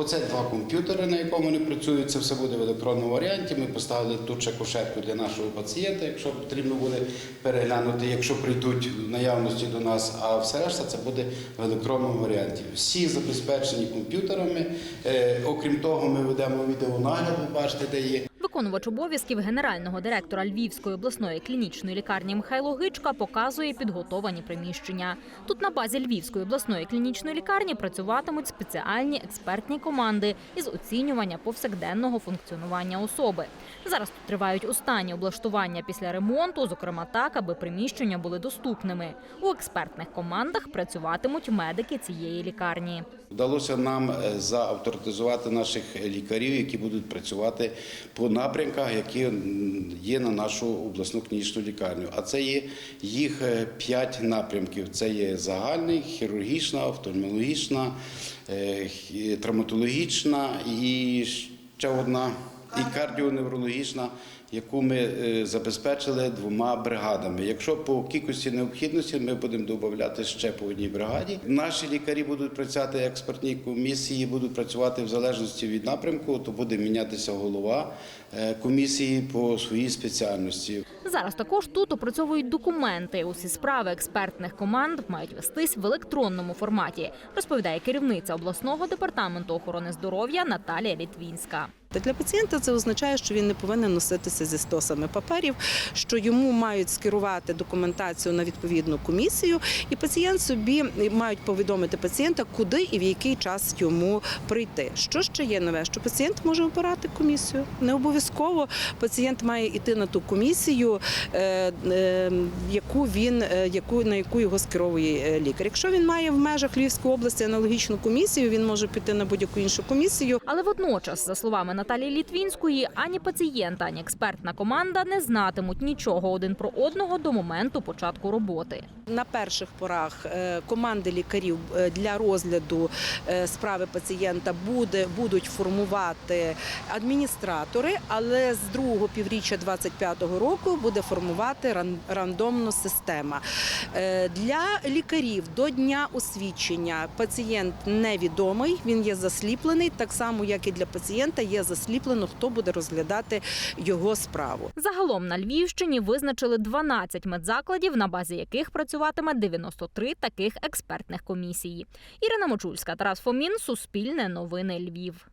Оце два комп'ютери, на якому вони працюють. Це все буде в електронному варіанті. Ми поставили тут ще кушетку для нашого пацієнта, якщо потрібно буде переглянути, якщо прийдуть в наявності до нас, а все решта це буде в електронному варіанті. Всі забезпечені комп'ютерами. Е, окрім того, ми ведемо відеонагляд, ви бачите, де є. Виконувач обов'язків генерального директора Львівської обласної клінічної лікарні Михайло Гичка показує підготовані приміщення. Тут на базі Львівської обласної клінічної лікарні працюватимуть спеціальні експертні команди із оцінювання повсякденного функціонування особи. Зараз тут тривають останні облаштування після ремонту, зокрема так, аби приміщення були доступними. У експертних командах працюватимуть медики цієї лікарні. Вдалося нам е, заавторитизувати наших лікарів, які будуть працювати по напрямках, які є на нашу обласну клінічну лікарню. А це є їх е, п'ять напрямків: це є загальний, хірургічна, офтальмологічна, е, травматологічна і ще одна і кардіоневрологічна, яку ми е, забезпечили двома бригадами. Якщо по кількості необхідності ми будемо додати ще по одній бригаді. Наші лікарі будуть працювати експертні комісії, будуть працювати в залежності від напрямку, то буде мінятися голова е, комісії по своїй спеціальності. Зараз також тут опрацьовують документи. Усі справи експертних команд мають вестись в електронному форматі, розповідає керівниця обласного департаменту охорони здоров'я Наталія Літвінська. Та Для пацієнта це означає, що він не повинен носитися зі стосами паперів, що йому мають скерувати документацію на відповідну комісію, і пацієнт собі мають повідомити пацієнта, куди і в який час йому прийти. Що ще є нове? Що пацієнт може обирати комісію. Не обов'язково пацієнт має йти на ту комісію, е, е, яку він е, яку на яку його скеровує лікар. Якщо він має в межах Львівської області аналогічну комісію, він може піти на будь-яку іншу комісію. Але водночас, за словами Наталії Літвінської, ані пацієнт, ані експертна команда не знатимуть нічого один про одного до моменту початку роботи. На перших порах е, команди лікарів е, для розгляду е, справи пацієнта буде, будуть формувати адміністратори, але з другого півріччя 2025 року буде формувати ран- рандомна система. Для лікарів до дня освідчення пацієнт невідомий, він є засліплений, так само як і для пацієнта є засліплено, хто буде розглядати його справу. Загалом на Львівщині визначили 12 медзакладів, на базі яких працюватиме 93 таких експертних комісії. Ірина Мочульська, Тарас Фомін, Суспільне новини Львів.